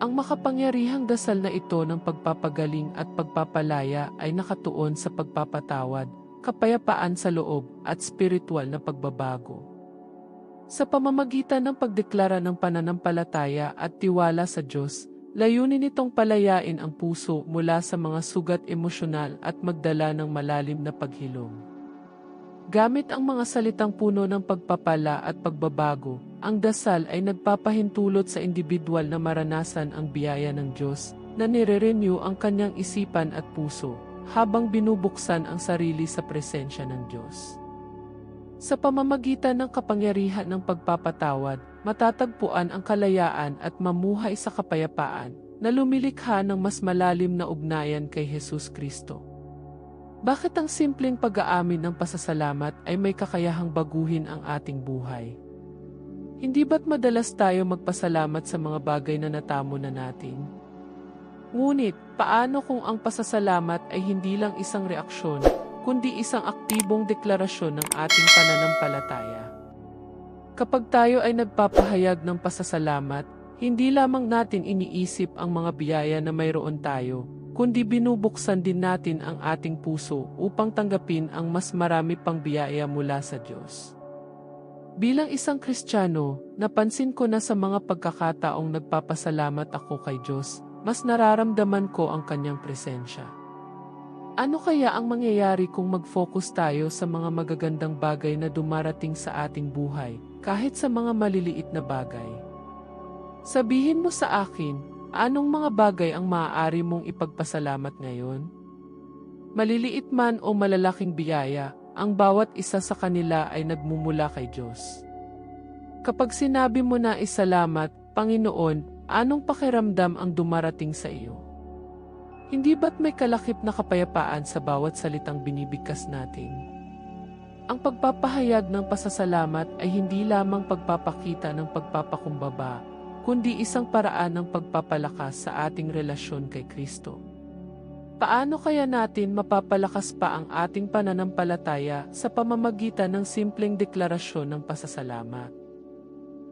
Ang makapangyarihang dasal na ito ng pagpapagaling at pagpapalaya ay nakatuon sa pagpapatawad, kapayapaan sa loob, at spiritual na pagbabago. Sa pamamagitan ng pagdeklara ng pananampalataya at tiwala sa Diyos, layunin nitong palayain ang puso mula sa mga sugat emosyonal at magdala ng malalim na paghilom. Gamit ang mga salitang puno ng pagpapala at pagbabago, ang dasal ay nagpapahintulot sa individual na maranasan ang biyaya ng Diyos na nire-renew ang kanyang isipan at puso habang binubuksan ang sarili sa presensya ng Diyos. Sa pamamagitan ng kapangyarihan ng pagpapatawad, matatagpuan ang kalayaan at mamuhay sa kapayapaan na lumilikha ng mas malalim na ugnayan kay Jesus Kristo. Bakit ang simpleng pag-aamin ng pasasalamat ay may kakayahang baguhin ang ating buhay? Hindi ba't madalas tayo magpasalamat sa mga bagay na natamo na natin? Ngunit, paano kung ang pasasalamat ay hindi lang isang reaksyon, kundi isang aktibong deklarasyon ng ating pananampalataya? Kapag tayo ay nagpapahayag ng pasasalamat, hindi lamang natin iniisip ang mga biyaya na mayroon tayo, kundi binubuksan din natin ang ating puso upang tanggapin ang mas marami pang biyaya mula sa Diyos. Bilang isang Kristiyano, napansin ko na sa mga pagkakataong nagpapasalamat ako kay Diyos, mas nararamdaman ko ang kanyang presensya. Ano kaya ang mangyayari kung mag-focus tayo sa mga magagandang bagay na dumarating sa ating buhay, kahit sa mga maliliit na bagay? Sabihin mo sa akin, Anong mga bagay ang maaari mong ipagpasalamat ngayon? Maliliit man o malalaking biyaya, ang bawat isa sa kanila ay nagmumula kay Diyos. Kapag sinabi mo na isalamat, Panginoon, anong pakiramdam ang dumarating sa iyo? Hindi ba't may kalakip na kapayapaan sa bawat salitang binibigkas natin? Ang pagpapahayag ng pasasalamat ay hindi lamang pagpapakita ng pagpapakumbaba, kundi isang paraan ng pagpapalakas sa ating relasyon kay Kristo. Paano kaya natin mapapalakas pa ang ating pananampalataya sa pamamagitan ng simpleng deklarasyon ng pasasalamat?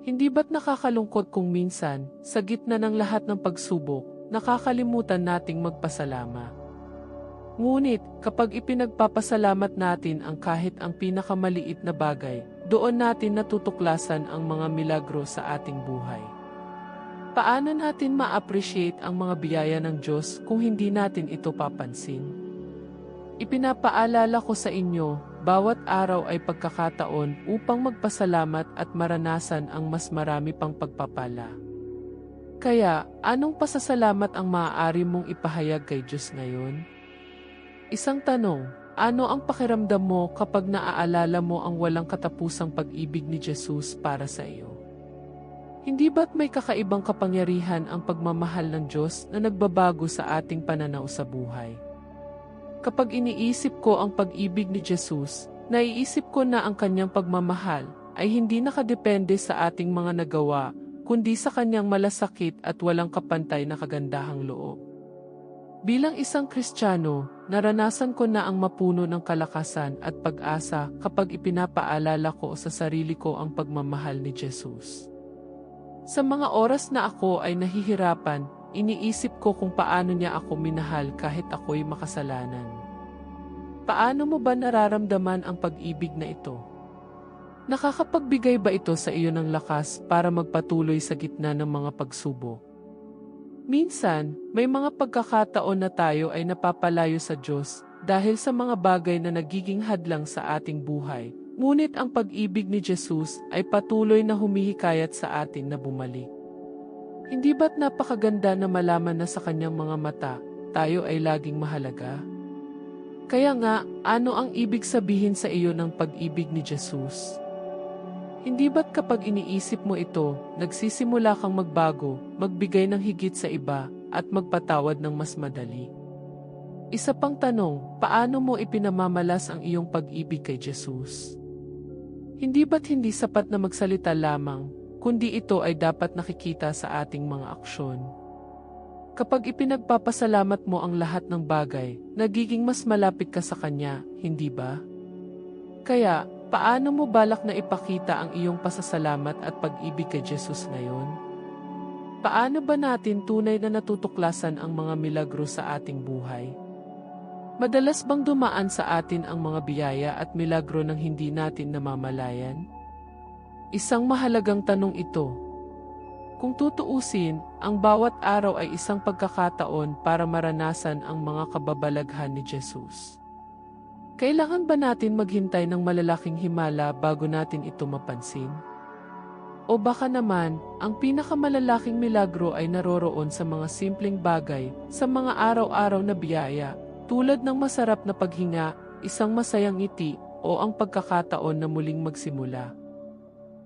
Hindi ba't nakakalungkot kung minsan, sa gitna ng lahat ng pagsubok, nakakalimutan nating magpasalamat? Ngunit, kapag ipinagpapasalamat natin ang kahit ang pinakamaliit na bagay, doon natin natutuklasan ang mga milagro sa ating buhay. Paano natin ma-appreciate ang mga biyaya ng Diyos kung hindi natin ito papansin? Ipinapaalala ko sa inyo, bawat araw ay pagkakataon upang magpasalamat at maranasan ang mas marami pang pagpapala. Kaya, anong pasasalamat ang maaari mong ipahayag kay Diyos ngayon? Isang tanong, ano ang pakiramdam mo kapag naaalala mo ang walang katapusang pag-ibig ni Jesus para sa iyo? Hindi ba't may kakaibang kapangyarihan ang pagmamahal ng Diyos na nagbabago sa ating pananaw sa buhay? Kapag iniisip ko ang pag-ibig ni Jesus, naiisip ko na ang kanyang pagmamahal ay hindi nakadepende sa ating mga nagawa, kundi sa kanyang malasakit at walang kapantay na kagandahang loob. Bilang isang Kristiyano, naranasan ko na ang mapuno ng kalakasan at pag-asa kapag ipinapaalala ko sa sarili ko ang pagmamahal ni Jesus. Sa mga oras na ako ay nahihirapan, iniisip ko kung paano niya ako minahal kahit ako'y makasalanan. Paano mo ba nararamdaman ang pag-ibig na ito? Nakakapagbigay ba ito sa iyo ng lakas para magpatuloy sa gitna ng mga pagsubok? Minsan, may mga pagkakataon na tayo ay napapalayo sa Diyos dahil sa mga bagay na nagiging hadlang sa ating buhay Ngunit ang pag-ibig ni Jesus ay patuloy na humihikayat sa atin na bumalik. Hindi ba't napakaganda na malaman na sa kanyang mga mata, tayo ay laging mahalaga? Kaya nga, ano ang ibig sabihin sa iyo ng pag-ibig ni Jesus? Hindi ba't kapag iniisip mo ito, nagsisimula kang magbago, magbigay ng higit sa iba, at magpatawad ng mas madali? Isa pang tanong, paano mo ipinamamalas ang iyong pag-ibig kay Jesus? Hindi ba't hindi sapat na magsalita lamang, kundi ito ay dapat nakikita sa ating mga aksyon. Kapag ipinagpapasalamat mo ang lahat ng bagay, nagiging mas malapit ka sa Kanya, hindi ba? Kaya, paano mo balak na ipakita ang iyong pasasalamat at pag-ibig kay Jesus ngayon? Paano ba natin tunay na natutuklasan ang mga milagro sa ating buhay? Madalas bang dumaan sa atin ang mga biyaya at milagro ng hindi natin namamalayan? Isang mahalagang tanong ito. Kung tutuusin, ang bawat araw ay isang pagkakataon para maranasan ang mga kababalaghan ni Jesus. Kailangan ba natin maghintay ng malalaking himala bago natin ito mapansin? O baka naman, ang pinakamalalaking milagro ay naroroon sa mga simpleng bagay, sa mga araw-araw na biyaya, tulad ng masarap na paghinga, isang masayang ngiti, o ang pagkakataon na muling magsimula.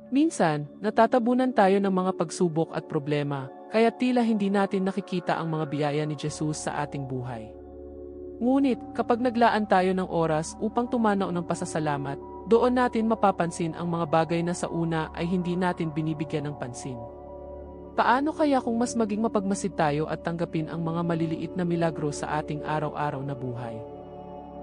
Minsan, natatabunan tayo ng mga pagsubok at problema, kaya tila hindi natin nakikita ang mga biyaya ni Jesus sa ating buhay. Ngunit, kapag naglaan tayo ng oras upang tumanaw ng pasasalamat, doon natin mapapansin ang mga bagay na sa una ay hindi natin binibigyan ng pansin. Paano kaya kung mas maging mapagmasid tayo at tanggapin ang mga maliliit na milagro sa ating araw-araw na buhay?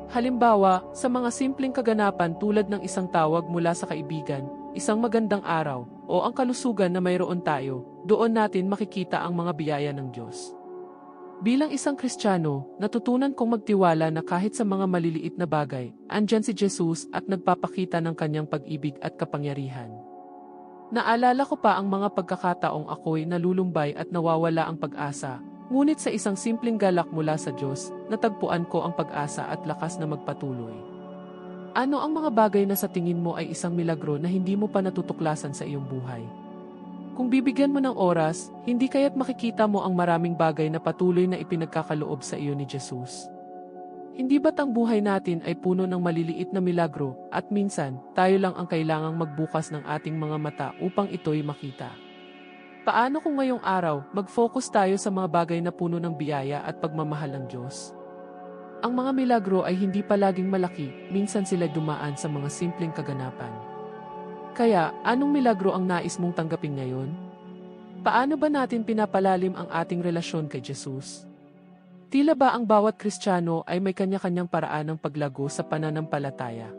Halimbawa, sa mga simpleng kaganapan tulad ng isang tawag mula sa kaibigan, isang magandang araw, o ang kalusugan na mayroon tayo, doon natin makikita ang mga biyaya ng Diyos. Bilang isang Kristiyano, natutunan kong magtiwala na kahit sa mga maliliit na bagay, andyan si Jesus at nagpapakita ng kanyang pag-ibig at kapangyarihan. Naalala ko pa ang mga pagkakataong ako'y nalulumbay at nawawala ang pag-asa, ngunit sa isang simpleng galak mula sa Diyos, natagpuan ko ang pag-asa at lakas na magpatuloy. Ano ang mga bagay na sa tingin mo ay isang milagro na hindi mo pa natutuklasan sa iyong buhay? Kung bibigyan mo ng oras, hindi kaya't makikita mo ang maraming bagay na patuloy na ipinagkakaloob sa iyo ni Jesus. Hindi ba't ang buhay natin ay puno ng maliliit na milagro at minsan tayo lang ang kailangang magbukas ng ating mga mata upang ito'y makita? Paano kung ngayong araw mag-focus tayo sa mga bagay na puno ng biyaya at pagmamahal ng Diyos? Ang mga milagro ay hindi palaging malaki, minsan sila dumaan sa mga simpleng kaganapan. Kaya, anong milagro ang nais mong tanggapin ngayon? Paano ba natin pinapalalim ang ating relasyon kay Jesus? Tila ba ang bawat Kristiyano ay may kanya-kanyang paraan ng paglago sa pananampalataya?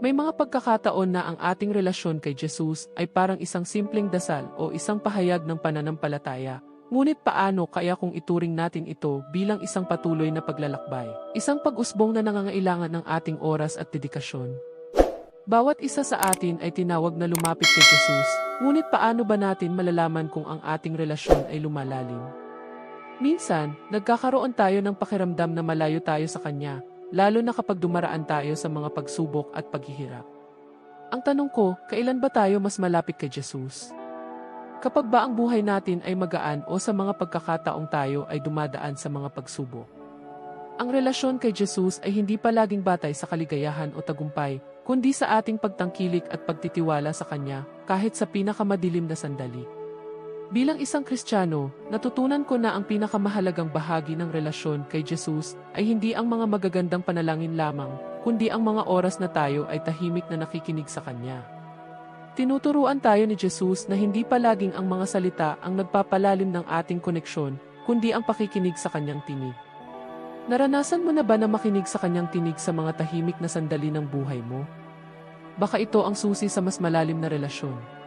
May mga pagkakataon na ang ating relasyon kay Jesus ay parang isang simpleng dasal o isang pahayag ng pananampalataya, ngunit paano kaya kung ituring natin ito bilang isang patuloy na paglalakbay, isang pag-usbong na nangangailangan ng ating oras at dedikasyon? Bawat isa sa atin ay tinawag na lumapit kay Jesus, ngunit paano ba natin malalaman kung ang ating relasyon ay lumalalim? Minsan, nagkakaroon tayo ng pakiramdam na malayo tayo sa Kanya, lalo na kapag dumaraan tayo sa mga pagsubok at paghihirap. Ang tanong ko, kailan ba tayo mas malapit kay Jesus? Kapag ba ang buhay natin ay magaan o sa mga pagkakataong tayo ay dumadaan sa mga pagsubok? Ang relasyon kay Jesus ay hindi palaging batay sa kaligayahan o tagumpay, kundi sa ating pagtangkilik at pagtitiwala sa Kanya kahit sa pinakamadilim na sandali. Bilang isang Kristiyano, natutunan ko na ang pinakamahalagang bahagi ng relasyon kay Jesus ay hindi ang mga magagandang panalangin lamang, kundi ang mga oras na tayo ay tahimik na nakikinig sa Kanya. Tinuturuan tayo ni Jesus na hindi palaging ang mga salita ang nagpapalalim ng ating koneksyon, kundi ang pakikinig sa Kanyang tinig. Naranasan mo na ba na makinig sa Kanyang tinig sa mga tahimik na sandali ng buhay mo? Baka ito ang susi sa mas malalim na relasyon.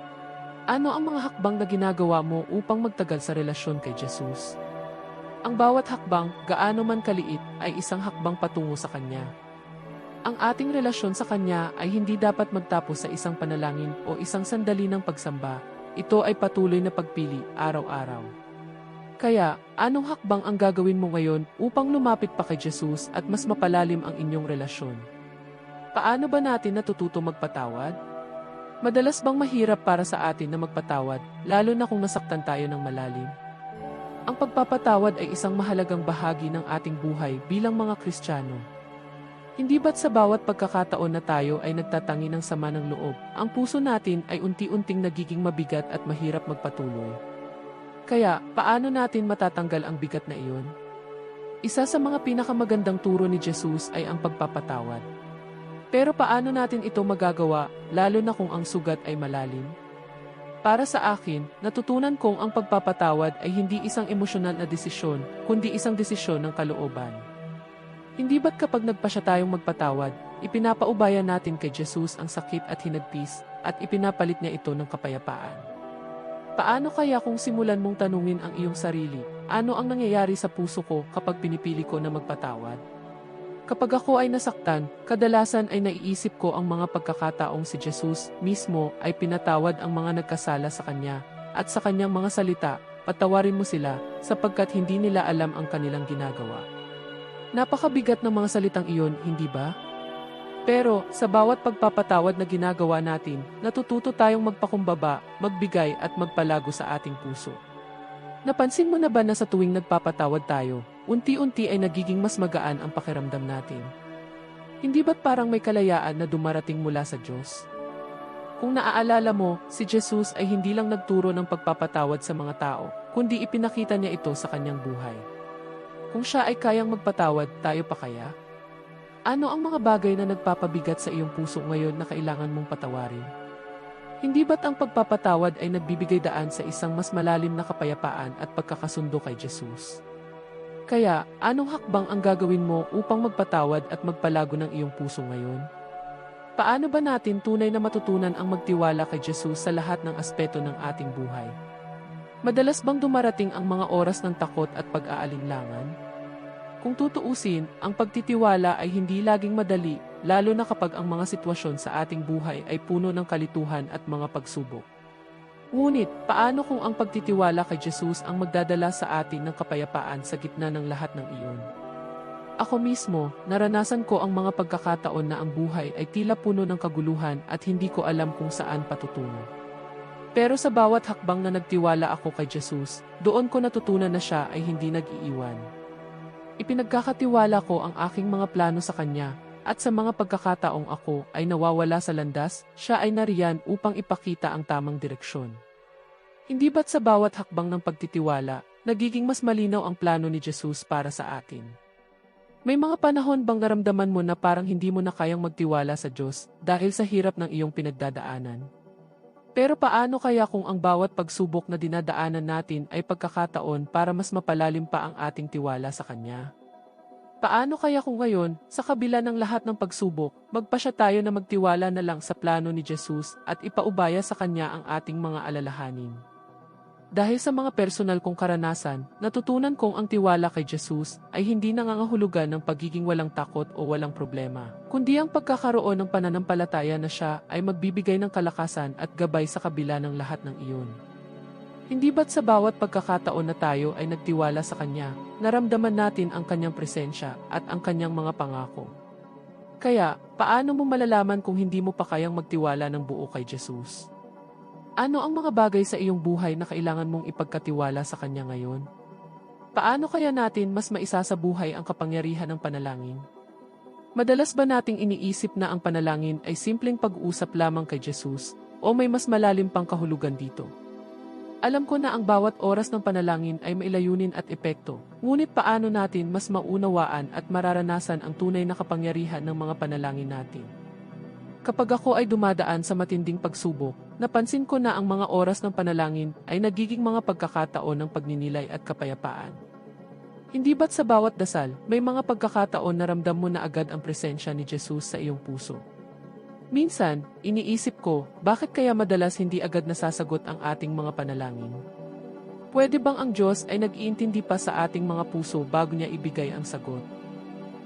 Ano ang mga hakbang na ginagawa mo upang magtagal sa relasyon kay Jesus? Ang bawat hakbang, gaano man kaliit, ay isang hakbang patungo sa Kanya. Ang ating relasyon sa Kanya ay hindi dapat magtapos sa isang panalangin o isang sandali ng pagsamba. Ito ay patuloy na pagpili araw-araw. Kaya, anong hakbang ang gagawin mo ngayon upang lumapit pa kay Jesus at mas mapalalim ang inyong relasyon? Paano ba natin natututo magpatawad? Madalas bang mahirap para sa atin na magpatawad, lalo na kung nasaktan tayo ng malalim? Ang pagpapatawad ay isang mahalagang bahagi ng ating buhay bilang mga Kristiyano. Hindi ba't sa bawat pagkakataon na tayo ay nagtatangi ng sama ng loob, ang puso natin ay unti-unting nagiging mabigat at mahirap magpatuloy? Kaya, paano natin matatanggal ang bigat na iyon? Isa sa mga pinakamagandang turo ni Jesus ay ang pagpapatawad. Pero paano natin ito magagawa, lalo na kung ang sugat ay malalim? Para sa akin, natutunan kong ang pagpapatawad ay hindi isang emosyonal na desisyon, kundi isang desisyon ng kalooban. Hindi ba't kapag nagpasya tayong magpatawad, ipinapaubaya natin kay Jesus ang sakit at hinagpis, at ipinapalit niya ito ng kapayapaan? Paano kaya kung simulan mong tanungin ang iyong sarili, ano ang nangyayari sa puso ko kapag pinipili ko na magpatawad? Kapag ako ay nasaktan, kadalasan ay naiisip ko ang mga pagkakataong si Jesus mismo ay pinatawad ang mga nagkasala sa Kanya, at sa Kanyang mga salita, patawarin mo sila, sapagkat hindi nila alam ang kanilang ginagawa. Napakabigat ng mga salitang iyon, hindi ba? Pero, sa bawat pagpapatawad na ginagawa natin, natututo tayong magpakumbaba, magbigay at magpalago sa ating puso. Napansin mo na ba na sa tuwing nagpapatawad tayo, unti-unti ay nagiging mas magaan ang pakiramdam natin? Hindi ba't parang may kalayaan na dumarating mula sa Diyos? Kung naaalala mo, si Jesus ay hindi lang nagturo ng pagpapatawad sa mga tao, kundi ipinakita niya ito sa kanyang buhay. Kung siya ay kayang magpatawad, tayo pa kaya? Ano ang mga bagay na nagpapabigat sa iyong puso ngayon na kailangan mong patawarin? Hindi ba't ang pagpapatawad ay nagbibigay daan sa isang mas malalim na kapayapaan at pagkakasundo kay Jesus? Kaya, anong hakbang ang gagawin mo upang magpatawad at magpalago ng iyong puso ngayon? Paano ba natin tunay na matutunan ang magtiwala kay Jesus sa lahat ng aspeto ng ating buhay? Madalas bang dumarating ang mga oras ng takot at pag-aalinlangan? Kung tutuusin, ang pagtitiwala ay hindi laging madali, lalo na kapag ang mga sitwasyon sa ating buhay ay puno ng kalituhan at mga pagsubok. Ngunit, paano kung ang pagtitiwala kay Jesus ang magdadala sa atin ng kapayapaan sa gitna ng lahat ng iyon? Ako mismo, naranasan ko ang mga pagkakataon na ang buhay ay tila puno ng kaguluhan at hindi ko alam kung saan patutungo. Pero sa bawat hakbang na nagtiwala ako kay Jesus, doon ko natutunan na siya ay hindi nag-iiwan. Ipinagkakatiwala ko ang aking mga plano sa Kanya, at sa mga pagkakataong ako ay nawawala sa landas, siya ay nariyan upang ipakita ang tamang direksyon. Hindi ba't sa bawat hakbang ng pagtitiwala, nagiging mas malinaw ang plano ni Jesus para sa atin? May mga panahon bang naramdaman mo na parang hindi mo na kayang magtiwala sa Diyos dahil sa hirap ng iyong pinagdadaanan? Pero paano kaya kung ang bawat pagsubok na dinadaanan natin ay pagkakataon para mas mapalalim pa ang ating tiwala sa Kanya? Paano kaya kung ngayon, sa kabila ng lahat ng pagsubok, magpasya tayo na magtiwala na lang sa plano ni Jesus at ipaubaya sa Kanya ang ating mga alalahanin? Dahil sa mga personal kong karanasan, natutunan kong ang tiwala kay Jesus ay hindi nangangahulugan ng pagiging walang takot o walang problema, kundi ang pagkakaroon ng pananampalataya na siya ay magbibigay ng kalakasan at gabay sa kabila ng lahat ng iyon. Hindi ba't sa bawat pagkakataon na tayo ay nagtiwala sa Kanya, naramdaman natin ang Kanyang presensya at ang Kanyang mga pangako? Kaya, paano mo malalaman kung hindi mo pa kayang magtiwala ng buo kay Jesus? Ano ang mga bagay sa iyong buhay na kailangan mong ipagkatiwala sa Kanya ngayon? Paano kaya natin mas maisa sa buhay ang kapangyarihan ng panalangin? Madalas ba nating iniisip na ang panalangin ay simpleng pag-uusap lamang kay Jesus o may mas malalim pang kahulugan dito? Alam ko na ang bawat oras ng panalangin ay mailayunin at epekto, ngunit paano natin mas maunawaan at mararanasan ang tunay na kapangyarihan ng mga panalangin natin? Kapag ako ay dumadaan sa matinding pagsubok, napansin ko na ang mga oras ng panalangin ay nagiging mga pagkakataon ng pagninilay at kapayapaan. Hindi ba't sa bawat dasal, may mga pagkakataon na ramdam mo na agad ang presensya ni Jesus sa iyong puso? Minsan, iniisip ko, bakit kaya madalas hindi agad nasasagot ang ating mga panalangin? Pwede bang ang Diyos ay nag-iintindi pa sa ating mga puso bago niya ibigay ang sagot?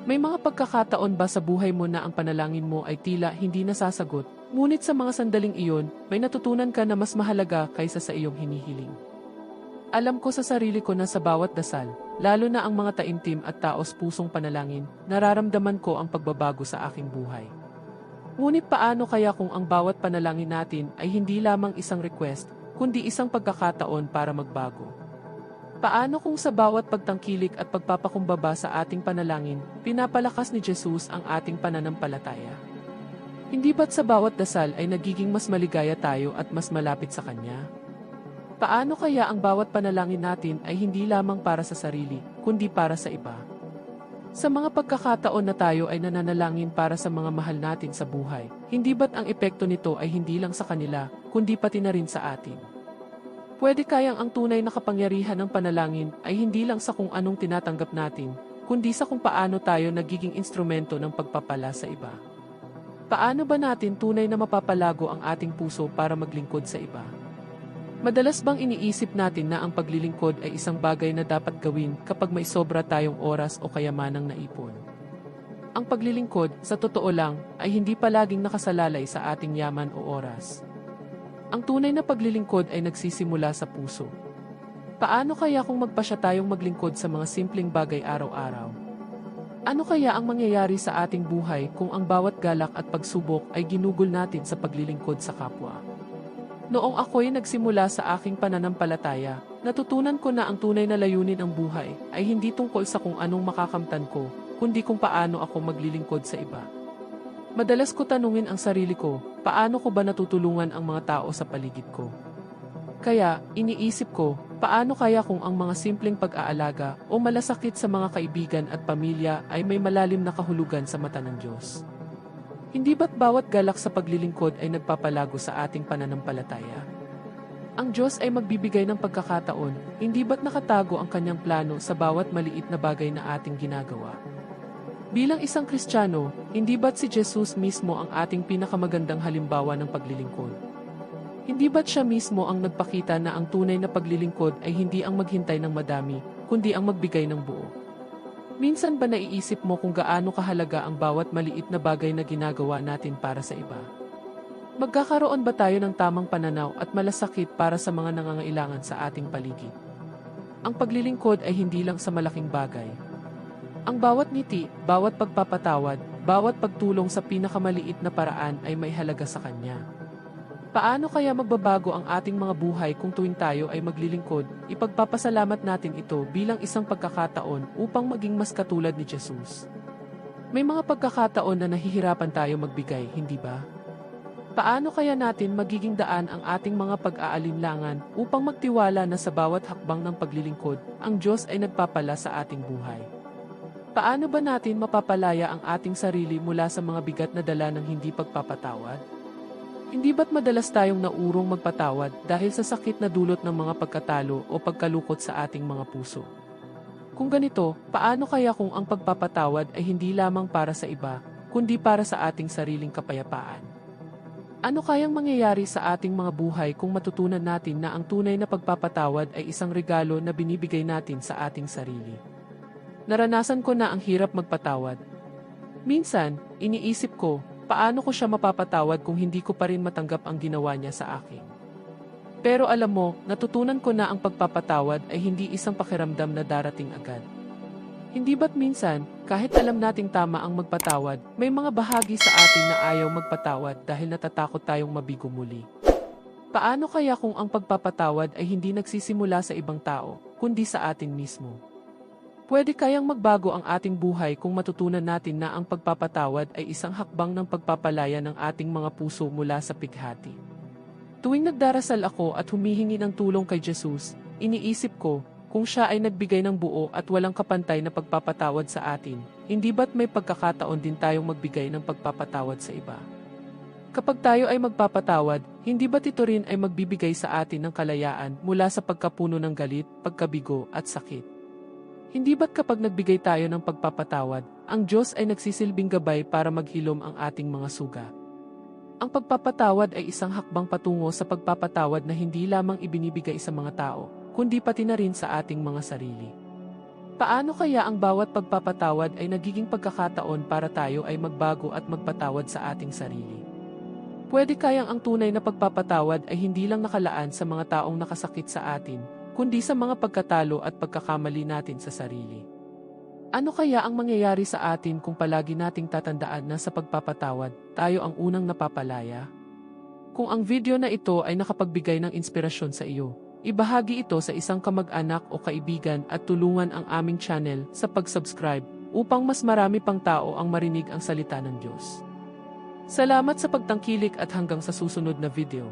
May mga pagkakataon ba sa buhay mo na ang panalangin mo ay tila hindi nasasagot, ngunit sa mga sandaling iyon, may natutunan ka na mas mahalaga kaysa sa iyong hinihiling. Alam ko sa sarili ko na sa bawat dasal, lalo na ang mga taimtim at taos pusong panalangin, nararamdaman ko ang pagbabago sa aking buhay. Ngunit paano kaya kung ang bawat panalangin natin ay hindi lamang isang request, kundi isang pagkakataon para magbago? Paano kung sa bawat pagtangkilik at pagpapakumbaba sa ating panalangin, pinapalakas ni Jesus ang ating pananampalataya? Hindi ba't sa bawat dasal ay nagiging mas maligaya tayo at mas malapit sa Kanya? Paano kaya ang bawat panalangin natin ay hindi lamang para sa sarili, kundi para sa iba? Sa mga pagkakataon na tayo ay nananalangin para sa mga mahal natin sa buhay, hindi ba't ang epekto nito ay hindi lang sa kanila, kundi pati na rin sa atin? Pwede kayang ang tunay na kapangyarihan ng panalangin ay hindi lang sa kung anong tinatanggap natin, kundi sa kung paano tayo nagiging instrumento ng pagpapala sa iba. Paano ba natin tunay na mapapalago ang ating puso para maglingkod sa iba? Madalas bang iniisip natin na ang paglilingkod ay isang bagay na dapat gawin kapag may sobra tayong oras o kayamanang naipon? Ang paglilingkod, sa totoo lang, ay hindi palaging nakasalalay sa ating yaman o oras. Ang tunay na paglilingkod ay nagsisimula sa puso. Paano kaya kung magpasya tayong maglingkod sa mga simpleng bagay araw-araw? Ano kaya ang mangyayari sa ating buhay kung ang bawat galak at pagsubok ay ginugol natin sa paglilingkod sa kapwa? Noong ako'y nagsimula sa aking pananampalataya, natutunan ko na ang tunay na layunin ng buhay ay hindi tungkol sa kung anong makakamtan ko, kundi kung paano ako maglilingkod sa iba. Madalas ko tanungin ang sarili ko, paano ko ba natutulungan ang mga tao sa paligid ko? Kaya, iniisip ko, paano kaya kung ang mga simpleng pag-aalaga o malasakit sa mga kaibigan at pamilya ay may malalim na kahulugan sa mata ng Diyos? Hindi ba't bawat galak sa paglilingkod ay nagpapalago sa ating pananampalataya? Ang Diyos ay magbibigay ng pagkakataon, hindi ba't nakatago ang kanyang plano sa bawat maliit na bagay na ating ginagawa? Bilang isang Kristiyano, hindi ba't si Jesus mismo ang ating pinakamagandang halimbawa ng paglilingkod? Hindi ba't siya mismo ang nagpakita na ang tunay na paglilingkod ay hindi ang maghintay ng madami, kundi ang magbigay ng buo? Minsan ba naiisip mo kung gaano kahalaga ang bawat maliit na bagay na ginagawa natin para sa iba? Magkakaroon ba tayo ng tamang pananaw at malasakit para sa mga nangangailangan sa ating paligid? Ang paglilingkod ay hindi lang sa malaking bagay. Ang bawat ngiti, bawat pagpapatawad, bawat pagtulong sa pinakamaliit na paraan ay may halaga sa Kanya. Paano kaya magbabago ang ating mga buhay kung tuwing tayo ay maglilingkod, ipagpapasalamat natin ito bilang isang pagkakataon upang maging mas katulad ni Jesus? May mga pagkakataon na nahihirapan tayo magbigay, hindi ba? Paano kaya natin magiging daan ang ating mga pag-aalinlangan upang magtiwala na sa bawat hakbang ng paglilingkod, ang Diyos ay nagpapala sa ating buhay? Paano ba natin mapapalaya ang ating sarili mula sa mga bigat na dala ng hindi pagpapatawad? Hindi ba't madalas tayong naurong magpatawad dahil sa sakit na dulot ng mga pagkatalo o pagkalukot sa ating mga puso? Kung ganito, paano kaya kung ang pagpapatawad ay hindi lamang para sa iba, kundi para sa ating sariling kapayapaan? Ano kayang mangyayari sa ating mga buhay kung matutunan natin na ang tunay na pagpapatawad ay isang regalo na binibigay natin sa ating sarili? Naranasan ko na ang hirap magpatawad. Minsan, iniisip ko, paano ko siya mapapatawad kung hindi ko pa rin matanggap ang ginawa niya sa akin? Pero alam mo, natutunan ko na ang pagpapatawad ay hindi isang pakiramdam na darating agad. Hindi ba't minsan, kahit alam nating tama ang magpatawad, may mga bahagi sa atin na ayaw magpatawad dahil natatakot tayong mabigo muli? Paano kaya kung ang pagpapatawad ay hindi nagsisimula sa ibang tao, kundi sa atin mismo? Pwede kayang magbago ang ating buhay kung matutunan natin na ang pagpapatawad ay isang hakbang ng pagpapalaya ng ating mga puso mula sa pighati. Tuwing nagdarasal ako at humihingi ng tulong kay Jesus, iniisip ko, kung siya ay nagbigay ng buo at walang kapantay na pagpapatawad sa atin, hindi ba't may pagkakataon din tayong magbigay ng pagpapatawad sa iba? Kapag tayo ay magpapatawad, hindi ba't ito rin ay magbibigay sa atin ng kalayaan mula sa pagkapuno ng galit, pagkabigo at sakit? Hindi ba't kapag nagbigay tayo ng pagpapatawad, ang Diyos ay nagsisilbing gabay para maghilom ang ating mga suga? Ang pagpapatawad ay isang hakbang patungo sa pagpapatawad na hindi lamang ibinibigay sa mga tao, kundi pati na rin sa ating mga sarili. Paano kaya ang bawat pagpapatawad ay nagiging pagkakataon para tayo ay magbago at magpatawad sa ating sarili? Pwede kayang ang tunay na pagpapatawad ay hindi lang nakalaan sa mga taong nakasakit sa atin, kundi sa mga pagkatalo at pagkakamali natin sa sarili. Ano kaya ang mangyayari sa atin kung palagi nating tatandaan na sa pagpapatawad, tayo ang unang napapalaya? Kung ang video na ito ay nakapagbigay ng inspirasyon sa iyo, ibahagi ito sa isang kamag-anak o kaibigan at tulungan ang aming channel sa pag-subscribe upang mas marami pang tao ang marinig ang salita ng Diyos. Salamat sa pagtangkilik at hanggang sa susunod na video.